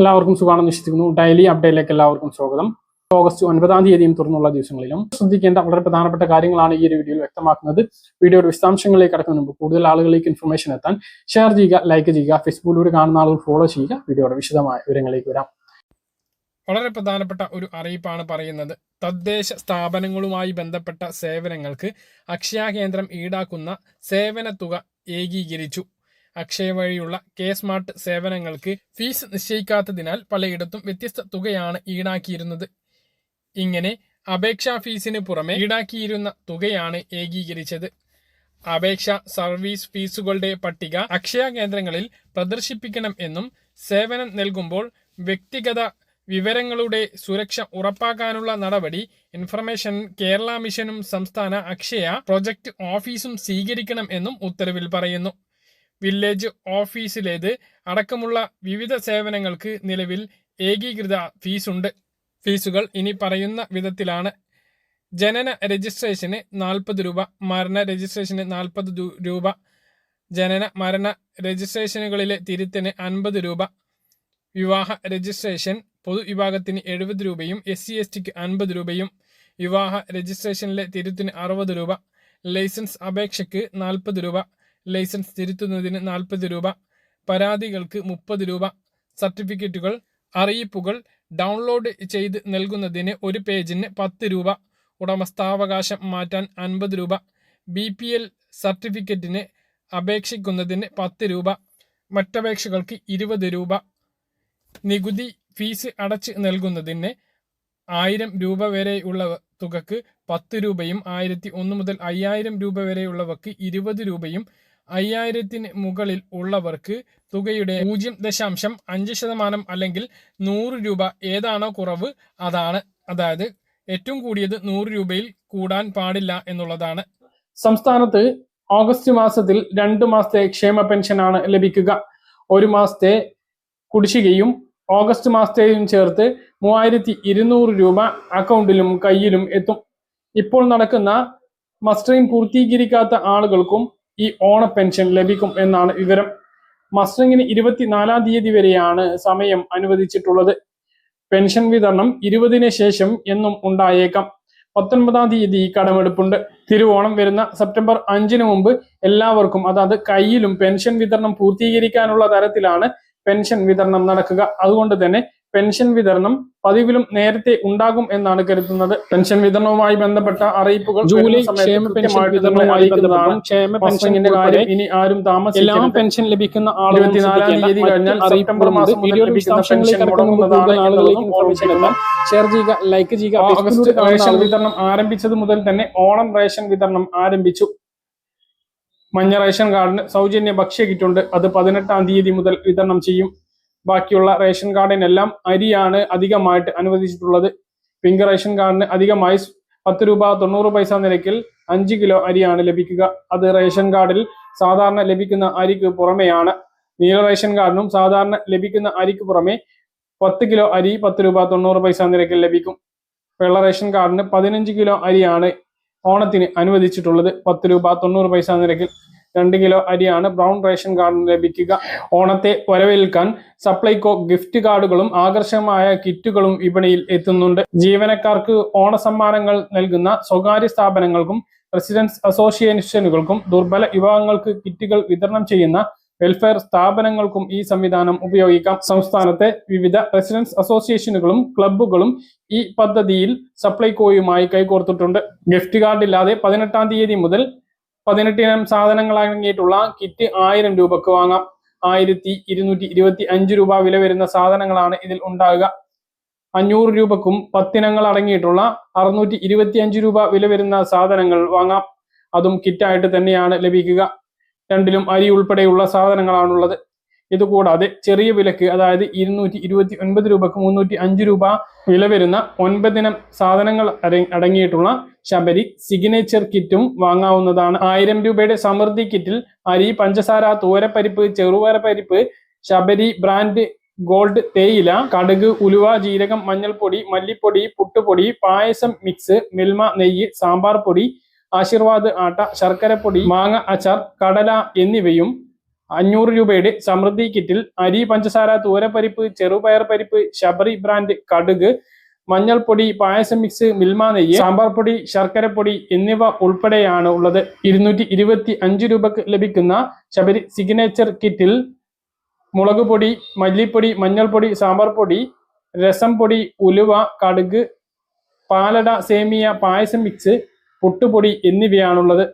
എല്ലാവർക്കും സുഖമാണെന്ന് വിശ്വസിക്കുന്നു. ഡെയിലി അപ്ഡേറ്റിലേക്ക് എല്ലാവർക്കും സ്വാഗതം. ഓഗസ്റ്റ് ഒൻപതാം തീയതിയും തുറന്നുള്ള ദിവസങ്ങളിലും ശ്രദ്ധിക്കേണ്ട വളരെ പ്രധാനപ്പെട്ട കാര്യങ്ങളാണ് ഈ ഒരു വീഡിയോയിൽ വ്യക്തമാക്കുന്നത്. വീഡിയോയുടെ വിശദാംശങ്ങളിലേക്ക് കടക്കുന്ന മുമ്പ് കൂടുതൽ ആളുകളിലേക്ക് ഇൻഫർമേഷൻ എത്താൻ ഷെയർ ചെയ്യുക ലൈക്ക് ചെയ്യുക ഫേസ്ബുക്കിലൂടെ കാണുന്ന ആളുകൾ ഫോളോ ചെയ്യുക. വീഡിയോയുടെ വിശദമായ വിവരങ്ങളിലേക്ക് വരാം. വളരെ പ്രധാനപ്പെട്ട ഒരു അറിയിപ്പാണ് പറയുന്നത്. തദ്ദേശ സ്ഥാപനങ്ങളുമായി ബന്ധപ്പെട്ട സേവനങ്ങൾക്ക് അക്ഷയ കേന്ദ്രം ഈടാക്കുന്ന സേവന തുക ഏകീകരിച്ചു. അക്ഷയ വഴിയുള്ള കെ സ്മാർട്ട് സേവനങ്ങൾക്ക് ഫീസ് നിശ്ചയിക്കാത്തതിനാൽ പലയിടത്തും വ്യത്യസ്ത തുകയാണ് ഈടാക്കിയിരുന്നത്. ഇങ്ങനെ അപേക്ഷാ ഫീസിന് പുറമെ ഈടാക്കിയിരുന്ന തുകയാണ് ഏകീകരിച്ചത്. അപേക്ഷ സർവീസ് ഫീസുകളുടെ പട്ടിക അക്ഷയ കേന്ദ്രങ്ങളിൽ പ്രദർശിപ്പിക്കണം എന്നും സേവനം നൽകുമ്പോൾ വ്യക്തിഗത വിവരങ്ങളുടെ സുരക്ഷ ഉറപ്പാക്കാനുള്ള നടപടി ഇൻഫർമേഷൻ കേരള മിഷനും സംസ്ഥാന അക്ഷയ പ്രൊജക്ട് ഓഫീസും സ്വീകരിക്കണം എന്നും ഉത്തരവിൽ പറയുന്നു. വില്ലേജ് ഓഫീസിലേത് അടക്കമുള്ള വിവിധ സേവനങ്ങൾക്ക് നിലവിൽ ഏകീകൃത ഫീസുണ്ട്. ഫീസുകൾ ഇനി പറയുന്ന വിധത്തിലാണ്. ജനന രജിസ്ട്രേഷന് നാൽപ്പത് രൂപ മരണ രജിസ്ട്രേഷന് നാൽപ്പത് രൂപ ജനന മരണ രജിസ്ട്രേഷനുകളിലെ തിരുത്തിന് അൻപത് രൂപ വിവാഹ രജിസ്ട്രേഷൻ പൊതുവിഭാഗത്തിന് എഴുപത് രൂപയും എസ് സി എസ് ടിക്ക് അൻപത് രൂപയും വിവാഹ രജിസ്ട്രേഷനിലെ തിരുത്തിന് അറുപത് രൂപ ലൈസൻസ് അപേക്ഷയ്ക്ക് നാൽപ്പത് രൂപ ലൈസൻസ് തിരുത്തുന്നതിന് നാൽപ്പത് രൂപ പരാതികൾക്ക് മുപ്പത് രൂപ സർട്ടിഫിക്കറ്റുകൾ അറിയിപ്പുകൾ ഡൗൺലോഡ് ചെയ്ത് നൽകുന്നതിന് ഒരു പേജിന് പത്ത് രൂപ ഉടമസ്ഥാവകാശം മാറ്റാൻ അൻപത് രൂപ ബി പി എൽ സർട്ടിഫിക്കറ്റിന് അപേക്ഷിക്കുന്നതിന് പത്ത് രൂപ മറ്റപേക്ഷകൾക്ക് ഇരുപത് രൂപ. നികുതി ഫീസ് അടച്ച് നൽകുന്നതിന് ആയിരം രൂപ വരെയുള്ള തുകക്ക് പത്ത് രൂപയും ആയിരത്തി ഒന്ന് മുതൽ അയ്യായിരം രൂപ വരെയുള്ളവർക്ക് ഇരുപത് രൂപയും അയ്യായിരത്തിന് മുകളിൽ ഉള്ളവർക്ക് തുകയുടെ പൂജ്യം ദശാംശം അഞ്ച് ശതമാനം അല്ലെങ്കിൽ നൂറ് രൂപ ഏതാണോ കുറവ് അതാണ്. അതായത് ഏറ്റവും കൂടിയത് നൂറ് രൂപയിൽ കൂടാൻ പാടില്ല എന്നുള്ളതാണ്. സംസ്ഥാനത്ത് ഓഗസ്റ്റ് മാസത്തിൽ രണ്ട് മാസത്തെ ക്ഷേമ പെൻഷനാണ് ലഭിക്കുക. ഒരു മാസത്തെ കുടിശ്ശികയും ഓഗസ്റ്റ് മാസത്തെയും ചേർത്ത് മൂവായിരത്തി ഇരുന്നൂറ് രൂപ അക്കൗണ്ടിലും കയ്യിലും എത്തും. ഇപ്പോൾ നടക്കുന്ന മസ്റ്ററിംഗ് പൂർത്തീകരിക്കാത്ത ആളുകൾക്കും ഈ ഓണ പെൻഷൻ ലഭിക്കും എന്നാണ് വിവരം. മസ്റ്ററിങ്ങിന് ഇരുപത്തിനാലാം തീയതി വരെയാണ് സമയം അനുവദിച്ചിട്ടുള്ളത്. പെൻഷൻ വിതരണം ഇരുപതിന് ശേഷം എന്നും ഉണ്ടായേക്കാം. പത്തൊൻപതാം തീയതി കടമെടുപ്പുണ്ട്. തിരുവോണം വരുന്ന സെപ്റ്റംബർ അഞ്ചിന് മുമ്പ് എല്ലാവർക്കും അതായത് കയ്യിലും പെൻഷൻ വിതരണം പൂർത്തീകരിക്കാനുള്ള തരത്തിലാണ് പെൻഷൻ വിതരണം നടക്കുക. അതുകൊണ്ട് തന്നെ പെൻഷൻ വിതരണം പതിവിലും നേരത്തെ ഉണ്ടാകും എന്നാണ് കരുതുന്നത്. പെൻഷൻ വിതരണവുമായി ബന്ധപ്പെട്ട അറിയിപ്പുകൾ ജൂലൈ ക്ഷേമ പെൻഷൻ വിതരണവുമായി ബന്ധപ്പെട്ടും ക്ഷേമ പെൻഷനിന്റെ കാര്യം ഇനി ആരും എല്ലാ താമസിക്കരുത് പെൻഷൻ ലഭിക്കുന്ന ഇരുപത്തിനാലാം തീയതി കഴിഞ്ഞാൽ സെപ്റ്റംബർ മാസം മുതൽ ലഭിക്കുന്ന പെൻഷൻ മുടങ്ങുന്നതാണ് ഷെയർ ചെയ്യുക ലൈക്ക് ചെയ്യുക ഓഗസ്റ്റ് റേഷൻ വിതരണം ആരംഭിച്ചത് മുതൽ തന്നെ ഓണം റേഷൻ വിതരണം ആരംഭിച്ചു. മഞ്ഞ റേഷൻ കാർഡിന് സൗജന്യ ഭക്ഷ്യ കിറ്റുണ്ട്. അത് പതിനെട്ടാം തീയതി മുതൽ വിതരണം ചെയ്യും. ബാക്കിയുള്ള റേഷൻ കാർഡിനെല്ലാം അരിയാണ് അധികമായിട്ട് അനുവദിച്ചിട്ടുള്ളത്. പിങ്ക് റേഷൻ കാർഡിന് അധികമായി പത്ത് രൂപ തൊണ്ണൂറ് പൈസ നിരക്കിൽ അഞ്ച് കിലോ അരിയാണ് ലഭിക്കുക. അത് റേഷൻ കാർഡിൽ സാധാരണ ലഭിക്കുന്ന അരിക്ക് പുറമെയാണ്. നീല റേഷൻ കാർഡിനും സാധാരണ ലഭിക്കുന്ന അരിക്ക് പുറമെ പത്ത് കിലോ അരി പത്ത് രൂപ തൊണ്ണൂറ് പൈസ നിരക്കിൽ ലഭിക്കും. വെള്ള റേഷൻ കാർഡിന് പതിനഞ്ച് കിലോ അരിയാണ് ഓണത്തിന് അനുവദിച്ചിട്ടുള്ളത്. പത്ത് രൂപ തൊണ്ണൂറ് പൈസ നിരക്കിൽ. രണ്ട് കിലോ അരിയാണ്. ബ്രൗൺ റേഷൻ കാർഡിന് ലഭിക്കുക. ഓണത്തെ വരവേൽക്കാൻ സപ്ലൈകോ ഗിഫ്റ്റ് കാർഡുകളും ആകർഷകമായ കിറ്റുകളും വിപണിയിൽ എത്തുന്നുണ്ട്. ജീവനക്കാർക്ക് ഓണസമ്മാനങ്ങൾ നൽകുന്ന സ്വകാര്യ സ്ഥാപനങ്ങൾക്കും റെസിഡൻസ് അസോസിയേഷനുകൾക്കും ദുർബല വിഭാഗങ്ങൾക്ക് കിറ്റുകൾ വിതരണം ചെയ്യുന്ന വെൽഫെയർ സ്ഥാപനങ്ങൾക്കും ഈ സംവിധാനം ഉപയോഗിക്കാം. സംസ്ഥാനത്തെ വിവിധ റെസിഡൻസ് അസോസിയേഷനുകളും ക്ലബ്ബുകളും ഈ പദ്ധതിയിൽ സപ്ലൈകോയുമായി കൈകോർത്തിട്ടുണ്ട്. ഗിഫ്റ്റ് കാർഡ് ഇല്ലാതെ പതിനെട്ടാം തീയതി മുതൽ പതിനെട്ടിനം സാധനങ്ങൾ അടങ്ങിയിട്ടുള്ള കിറ്റ് ആയിരം രൂപക്ക് വാങ്ങാം. ആയിരത്തി ഇരുന്നൂറ്റി ഇരുപത്തി അഞ്ച് രൂപ വില വരുന്ന സാധനങ്ങളാണ് ഇതിൽ ഉണ്ടാകുക അഞ്ഞൂറ് രൂപക്കും പത്തിനങ്ങൾ അടങ്ങിയിട്ടുള്ള അറുന്നൂറ്റി ഇരുപത്തി അഞ്ച് രൂപ വില വരുന്ന സാധനങ്ങൾ വാങ്ങാം. അതും കിറ്റായിട്ട് തന്നെയാണ് ലഭിക്കുക. രണ്ടിലും അരി ഉൾപ്പെടെയുള്ള സാധനങ്ങളാണുള്ളത്. ഇതുകൂടാതെ ചെറിയ വിലക്ക് അതായത് ഇരുന്നൂറ്റി ഇരുപത്തി ഒൻപത് രൂപക്ക് മുന്നൂറ്റി അഞ്ച് രൂപ വില വരുന്ന ഒൻപതിനം സാധനങ്ങൾ അടങ്ങിയിട്ടുള്ള ശബരി സിഗ്നേച്ചർ കിറ്റും വാങ്ങാവുന്നതാണ്. ആയിരം രൂപയുടെ സമൃദ്ധി കിറ്റിൽ അരി പഞ്ചസാര തോരപ്പരിപ്പ് ചെറുപയർ പരിപ്പ് ശബരി ബ്രാൻഡ് ഗോൾഡ് തേയില കടുക് ഉലുവ ജീരകം മഞ്ഞൾപ്പൊടി മല്ലിപ്പൊടി പുട്ടുപൊടി പായസം മിക്സ് മിൽമ നെയ്യ് സാമ്പാർ പൊടി ആശീർവാദ് ആട്ട ശർക്കരപ്പൊടി മാങ്ങ അച്ചാർ കടല എന്നിവയും അഞ്ഞൂറ് രൂപയുടെ സമൃദ്ധി കിറ്റിൽ അരി പഞ്ചസാര തൂരപ്പരിപ്പ് ചെറുപയർ പരിപ്പ് ശബരി ബ്രാൻഡ് കടുക് മഞ്ഞൾപ്പൊടി പായസം മിക്സ് മിൽമ നെയ്യ് സാമ്പാർ പൊടി ശർക്കരപ്പൊടി എന്നിവ ഉൾപ്പെടെയാണ് ഉള്ളത്. ഇരുന്നൂറ്റി ഇരുപത്തി അഞ്ച് രൂപക്ക് ലഭിക്കുന്ന ശബരി സിഗ്നേച്ചർ കിറ്റിൽ മുളക് പൊടി മല്ലിപ്പൊടി മഞ്ഞൾപ്പൊടി സാമ്പാർ പൊടി രസം പൊടി ഉലുവ കടുക് പാലട സേമിയ പായസം മിക്സ് പുട്ടുപൊടി എന്നിവയാണുള്ളത്.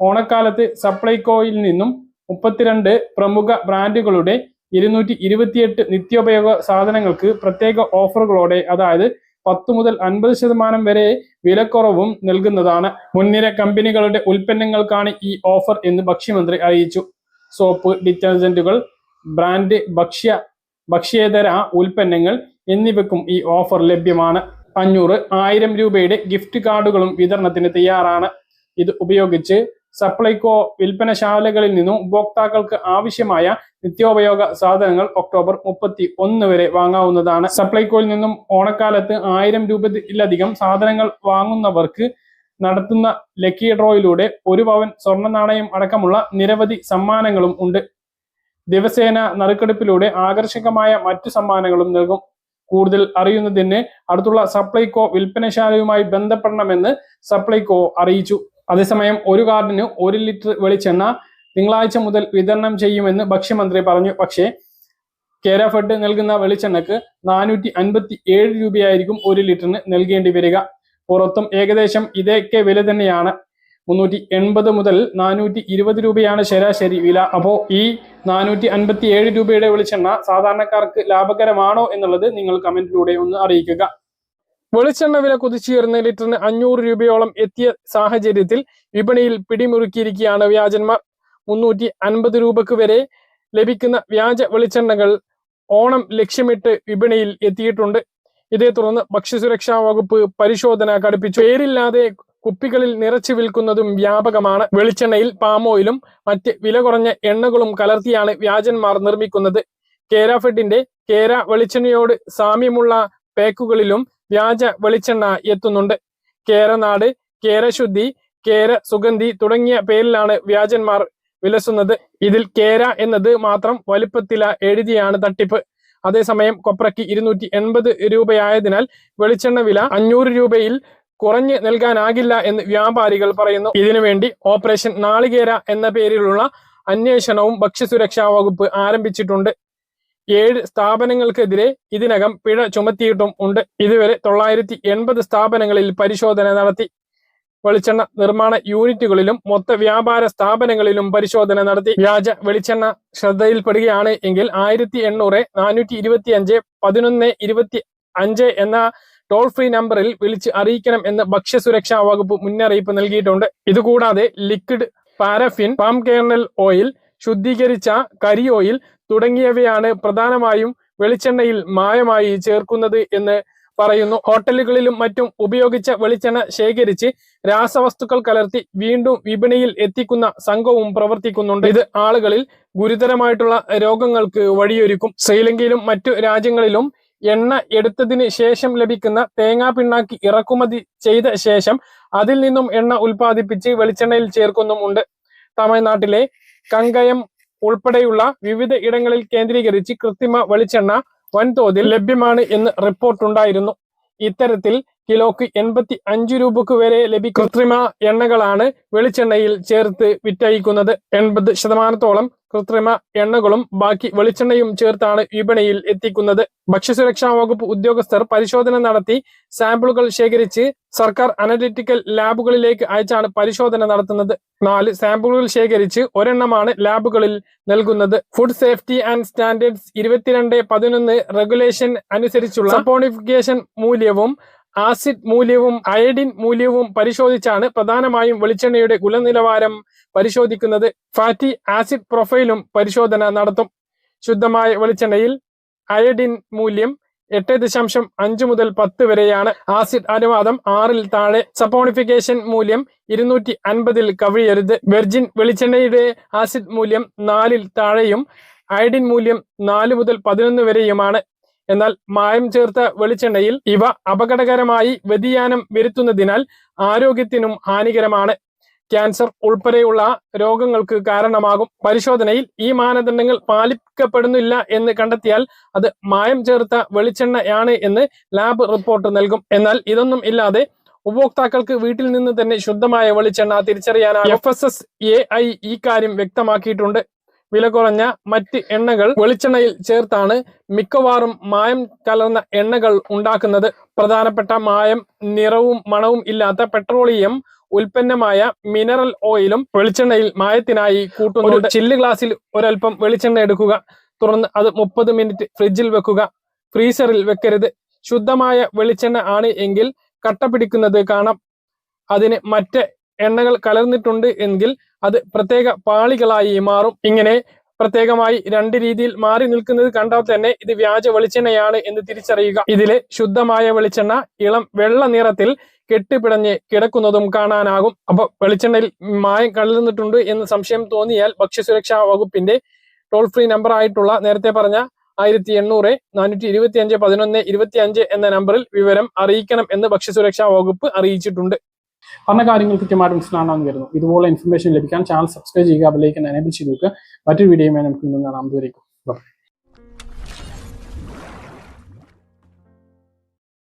ഓണക്കാലത്ത് സപ്ലൈകോയിൽ നിന്നും മുപ്പത്തിരണ്ട് പ്രമുഖ ബ്രാൻഡുകളുടെ ഇരുന്നൂറ്റി ഇരുപത്തിയെട്ട് നിത്യോപയോഗ സാധനങ്ങൾക്ക് പ്രത്യേക ഓഫറുകളോടെ അതായത് പത്ത് മുതൽ അൻപത് ശതമാനം വരെ വിലക്കുറവും നൽകുന്നതാണ്. മുൻനിര കമ്പനികളുടെ ഉൽപ്പന്നങ്ങൾക്കാണ് ഈ ഓഫർ എന്ന് ഭക്ഷ്യമന്ത്രി അറിയിച്ചു. സോപ്പ് ഡിറ്റർജന്റുകൾ ബ്രാൻഡ് ഭക്ഷ്യ ഭക്ഷ്യേതര ഉൽപ്പന്നങ്ങൾ എന്നിവയ്ക്കും ഈ ഓഫർ ലഭ്യമാണ്. അഞ്ഞൂറ് ആയിരം രൂപയുടെ ഗിഫ്റ്റ് കാർഡുകളും വിതരണത്തിന് തയ്യാറാണ്. ഇത് ഉപയോഗിച്ച് സപ്ലൈകോ വിൽപ്പനശാലകളിൽ നിന്നും ഉപഭോക്താക്കൾക്ക് ആവശ്യമായ നിത്യോപയോഗ സാധനങ്ങൾ ഒക്ടോബർ മുപ്പത്തി ഒന്ന് വരെ വാങ്ങാവുന്നതാണ്. സപ്ലൈകോയിൽ നിന്നും ഓണക്കാലത്ത് ആയിരം രൂപയിലധികം സാധനങ്ങൾ വാങ്ങുന്നവർക്ക് നടത്തുന്ന ലക്കി ഡ്രോയിലൂടെ ഒരു പവൻ സ്വർണ നാണയം അടക്കമുള്ള നിരവധി സമ്മാനങ്ങളും ഉണ്ട്. ദിവസേന നറുക്കെടുപ്പിലൂടെ ആകർഷകമായ മറ്റു സമ്മാനങ്ങളും നൽകും. കൂടുതൽ അറിയുന്നതിന് അടുത്തുള്ള സപ്ലൈകോ വിൽപ്പനശാലയുമായി ബന്ധപ്പെടണമെന്ന് സപ്ലൈകോ അറിയിച്ചു. അതേസമയം ഒരു കാർഡിന് ഒരു ലിറ്റർ വെളിച്ചെണ്ണ തിങ്കളാഴ്ച മുതൽ വിതരണം ചെയ്യുമെന്ന് ഭക്ഷ്യമന്ത്രി പറഞ്ഞു. പക്ഷേ കേര ഫെഡ് നൽകുന്ന വെളിച്ചെണ്ണക്ക് നാനൂറ്റി അൻപത്തി ഏഴ് രൂപയായിരിക്കും ഒരു ലിറ്ററിന് നൽകേണ്ടി വരിക. പുറത്തും ഏകദേശം ഇതൊക്കെ വില തന്നെയാണ്. മുന്നൂറ്റി എൺപത് മുതൽ നാനൂറ്റി ഇരുപത് രൂപയാണ് ശരാശരി വില. അപ്പോൾ ഈ നാനൂറ്റി അൻപത്തി ഏഴ് രൂപയുടെ വെളിച്ചെണ്ണ സാധാരണക്കാർക്ക് ലാഭകരമാണോ എന്നുള്ളത് നിങ്ങൾ കമന്റിലൂടെ ഒന്ന് അറിയിക്കുക. വെളിച്ചെണ്ണ വില കുതിച്ചുയർന്ന ലിറ്ററിന് അഞ്ഞൂറ് രൂപയോളം എത്തിയ സാഹചര്യത്തിൽ വിപണിയിൽ പിടിമുറുക്കിയിരിക്കുകയാണ് വ്യാജന്മാർ. മുന്നൂറ്റി അൻപത് രൂപക്ക് വരെ ലഭിക്കുന്ന വ്യാജ വെളിച്ചെണ്ണകൾ ഓണം ലക്ഷ്യമിട്ട് വിപണിയിൽ എത്തിയിട്ടുണ്ട്. ഇതേ തുടർന്ന് ഭക്ഷ്യസുരക്ഷാ വകുപ്പ് പരിശോധന കടുപ്പിച്ചു. പേരില്ലാതെ കുപ്പികളിൽ നിറച്ചു വിൽക്കുന്നതും വ്യാപകമാണ്. വെളിച്ചെണ്ണയിൽ പാമോയിലും മറ്റ് വില കുറഞ്ഞ എണ്ണകളും കലർത്തിയാണ് വ്യാജന്മാർ നിർമ്മിക്കുന്നത്. കേരാഫെഡിന്റെ കേര വെളിച്ചെണ്ണയോട് സാമ്യമുള്ള പാക്കുകളിലും വ്യാജ വെളിച്ചെണ്ണ എത്തുന്നുണ്ട്. കേരനാട് കേരശുദ്ധി കേര സുഗന്ധി തുടങ്ങിയ പേരിലാണ് വ്യാജന്മാർ വിലസുന്നത്. ഇതിൽ കേര എന്നത് മാത്രം വലുപ്പത്തില എഴുതിയാണ് തട്ടിപ്പ്. അതേസമയം കൊപ്രയ്ക്ക് ഇരുന്നൂറ്റി എൺപത് രൂപയായതിനാൽ വെളിച്ചെണ്ണ വില അഞ്ഞൂറ് രൂപയിൽ കുറഞ്ഞ് നൽകാനാകില്ല എന്ന് വ്യാപാരികൾ പറയുന്നു. ഇതിനുവേണ്ടി ഓപ്പറേഷൻ നാളികേര എന്ന പേരിലുള്ള അന്വേഷണവും ഭക്ഷ്യസുരക്ഷാ വകുപ്പ് ആരംഭിച്ചിട്ടുണ്ട്. ഏഴ് സ്ഥാപനങ്ങൾക്കെതിരെ ഇതിനകം പിഴ ചുമത്തിയിട്ടും ഉണ്ട്. ഇതുവരെ തൊള്ളായിരത്തി എൺപത് സ്ഥാപനങ്ങളിൽ പരിശോധന നടത്തി. വെളിച്ചെണ്ണ നിർമ്മാണ യൂണിറ്റുകളിലും മൊത്ത വ്യാപാര സ്ഥാപനങ്ങളിലും പരിശോധന നടത്തി. വ്യാജ വെളിച്ചെണ്ണ ശ്രദ്ധയിൽപ്പെടുകയാണ് എങ്കിൽ ആയിരത്തി എണ്ണൂറ് നാനൂറ്റി ഇരുപത്തി അഞ്ച് പതിനൊന്ന് ഇരുപത്തി അഞ്ച് എന്ന ടോൾ ഫ്രീ നമ്പറിൽ വിളിച്ച് അറിയിക്കണം എന്ന് ഭക്ഷ്യസുരക്ഷാ വകുപ്പ് മുന്നറിയിപ്പ് നൽകിയിട്ടുണ്ട്. ഇതുകൂടാതെ liquid paraffin palm kernel oil ശുദ്ധീകരിച്ച കരി ഓയിൽ തുടങ്ങിയവയാണ് പ്രധാനമായും വെളിച്ചെണ്ണയിൽ മായമായി ചേർക്കുന്നത് എന്ന് പറയുന്നു. ഹോട്ടലുകളിലും മറ്റും ഉപയോഗിച്ച വെളിച്ചെണ്ണ ശേഖരിച്ച് രാസവസ്തുക്കൾ കലർത്തി വീണ്ടും വിപണിയിൽ എത്തിക്കുന്ന സംഘവും പ്രവർത്തിക്കുന്നുണ്ട്. ഇത് ആളുകളിൽ ഗുരുതരമായിട്ടുള്ള രോഗങ്ങൾക്ക് വഴിയൊരുക്കും. ശ്രീലങ്കയിലും മറ്റു രാജ്യങ്ങളിലും എണ്ണ എടുത്തതിന് ശേഷം ലഭിക്കുന്ന തേങ്ങാ പിണ്ണാക്കി ഇറക്കുമതി ചെയ്ത ശേഷം അതിൽ നിന്നും എണ്ണ ഉൽപ്പാദിപ്പിച്ച് വെളിച്ചെണ്ണയിൽ ചേർക്കുന്നുമുണ്ട്. തമിഴ്നാട്ടിലെ കങ്കയം ഉൾപ്പെടെയുള്ള വിവിധ ഇടങ്ങളിൽ കേന്ദ്രീകരിച്ച് കൃത്രിമ വെളിച്ചെണ്ണ വൻതോതിൽ ലഭ്യമാണ് എന്ന് റിപ്പോർട്ടുണ്ടായിരുന്നു ഇത്തരത്തിൽ കിലോക്ക് എൺപത്തി അഞ്ച് രൂപക്ക് വരെ ലഭിക്കും. കൃത്രിമ എണ്ണകളാണ് വെളിച്ചെണ്ണയിൽ ചേർത്ത് വിറ്റഴിക്കുന്നത്. എൺപത് ശതമാനത്തോളം കൃത്രിമ എണ്ണകളും ബാക്കി വെളിച്ചെണ്ണയും ചേർത്താണ് വിപണിയിൽ എത്തിക്കുന്നത്. ഭക്ഷ്യസുരക്ഷാ വകുപ്പ് ഉദ്യോഗസ്ഥർ പരിശോധന നടത്തി സാമ്പിളുകൾ ശേഖരിച്ച് സർക്കാർ അനലിറ്റിക്കൽ ലാബുകളിലേക്ക് അയച്ചാണ് പരിശോധന നടത്തുന്നത്. നാല് സാമ്പിളുകൾ ശേഖരിച്ച് ഒരെണ്ണമാണ് ലാബുകളിൽ നൽകുന്നത്. ഫുഡ് സേഫ്റ്റി ആൻഡ് സ്റ്റാൻഡേർഡ്സ് ഇരുപത്തിരണ്ട് പതിനൊന്ന് റെഗുലേഷൻ അനുസരിച്ചുള്ള സപ്പോണിഫിക്കേഷൻ മൂല്യവും ആസിഡ് മൂല്യവും അയഡിൻ മൂല്യവും പരിശോധിച്ചാണ് പ്രധാനമായും വെളിച്ചെണ്ണയുടെ ഗുണനിലവാരം പരിശോധിക്കുന്നത്. ഫാറ്റി ആസിഡ് പ്രൊഫൈലും പരിശോധന നടത്തും. ശുദ്ധമായ വെളിച്ചെണ്ണയിൽ അയഡിൻ മൂല്യം എട്ട് ദശാംശം അഞ്ച് മുതൽ പത്ത് വരെയാണ്. ആസിഡ് അനുവാദം ആറിൽ താഴെ. സപ്പോണിഫിക്കേഷൻ മൂല്യം ഇരുന്നൂറ്റി അൻപതിൽ കവിയരുത്. വെർജിൻ വെളിച്ചെണ്ണയുടെ ആസിഡ് മൂല്യം നാലിൽ താഴെയും അയഡിൻ മൂല്യം നാല് മുതൽ പതിനൊന്ന് വരെയുമാണ്. എന്നാൽ മായം ചേർത്ത വെളിച്ചെണ്ണയിൽ ഇവ അപകടകരമായി വ്യതിയാനം വരുത്തുന്നതിനാൽ ആരോഗ്യത്തിനും ഹാനികരമാണ്. ക്യാൻസർ ഉൾപ്പെടെയുള്ള രോഗങ്ങൾക്ക് കാരണമാകും. പരിശോധനയിൽ ഈ മാനദണ്ഡങ്ങൾ പാലിക്കപ്പെടുന്നില്ല എന്ന് കണ്ടെത്തിയാൽ അത് മായം ചേർത്ത വെളിച്ചെണ്ണയാണ് എന്ന് ലാബ് റിപ്പോർട്ട് നൽകും. എന്നാൽ ഇതൊന്നും ഇല്ലാതെ ഉപഭോക്താക്കൾക്ക് വീട്ടിൽ നിന്ന് തന്നെ ശുദ്ധമായ വെളിച്ചെണ്ണ തിരിച്ചറിയാനാണ്. F S S A I ഈ കാര്യം വ്യക്തമാക്കിയിട്ടുണ്ട്. വില കുറഞ്ഞ മറ്റ് എണ്ണകൾ വെളിച്ചെണ്ണയിൽ ചേർത്താണ് മിക്കവാറും മായം കലർന്ന എണ്ണകൾ ഉണ്ടാക്കുന്നത്. പ്രധാനപ്പെട്ട മായം നിറവും മണവും ഇല്ലാത്ത പെട്രോളിയം ഉൽപ്പന്നമായ മിനറൽ ഓയിലും വെളിച്ചെണ്ണയിൽ മായത്തിനായി കൂട്ടുന്നുണ്ട് ചില്ല് ഗ്ലാസ്സിൽ ഒരൽപ്പം വെളിച്ചെണ്ണ എടുക്കുക. തുറന്ന് അത് മുപ്പത് മിനിറ്റ് ഫ്രിഡ്ജിൽ വെക്കുക. ഫ്രീസറിൽ വെക്കരുത്. ശുദ്ധമായ വെളിച്ചെണ്ണ ആണ് എങ്കിൽ കട്ട പിടിക്കുന്നത് കാണാം. അതിന് മറ്റ് എണ്ണകൾ കലർന്നിട്ടുണ്ട് എങ്കിൽ അത് പ്രത്യേക പാളികളായി മാറും. ഇങ്ങനെ പ്രത്യേകമായി രണ്ട് രീതിയിൽ മാറി നിൽക്കുന്നത് കണ്ടാൽ തന്നെ ഇത് വ്യാജ വെളിച്ചെണ്ണയാണ് എന്ന് തിരിച്ചറിയുക. ഇതിലെ ശുദ്ധമായ വെളിച്ചെണ്ണ ഇളം വെള്ള നിറത്തിൽ കെട്ടിപ്പിടഞ്ഞ് കിടക്കുന്നതും കാണാനാകും. അപ്പൊ വെളിച്ചെണ്ണയിൽ മായം കലർന്നിട്ടുണ്ട് എന്ന് സംശയം തോന്നിയാൽ ഭക്ഷ്യസുരക്ഷാ വകുപ്പിന്റെ ടോൾ ഫ്രീ നമ്പർ ആയിട്ടുള്ള നേരത്തെ പറഞ്ഞ ആയിരത്തി എണ്ണൂറ് നാനൂറ്റി ഇരുപത്തി അഞ്ച് പതിനൊന്ന് ഇരുപത്തി അഞ്ച് എന്ന നമ്പറിൽ വിവരം അറിയിക്കണം എന്ന് ഭക്ഷ്യസുരക്ഷാ വകുപ്പ് അറിയിച്ചിട്ടുണ്ട്. പറഞ്ഞ കാര്യങ്ങൾ കൃത്യമായിട്ട് മനസ്സിലാണെന്ന് വരുന്നു ഇതുപോലെ ഇൻഫർമേഷൻ ലഭിക്കാൻ ചാനൽ സബ്സ്ക്രൈബ് ചെയ്യുക അതിലേക്ക് എനേബിൾ ചെയ്ത് നോക്കുക മറ്റൊരു വീഡിയോയുമായി നമുക്ക് വീണ്ടും കാണാം. ദൂരേക്കും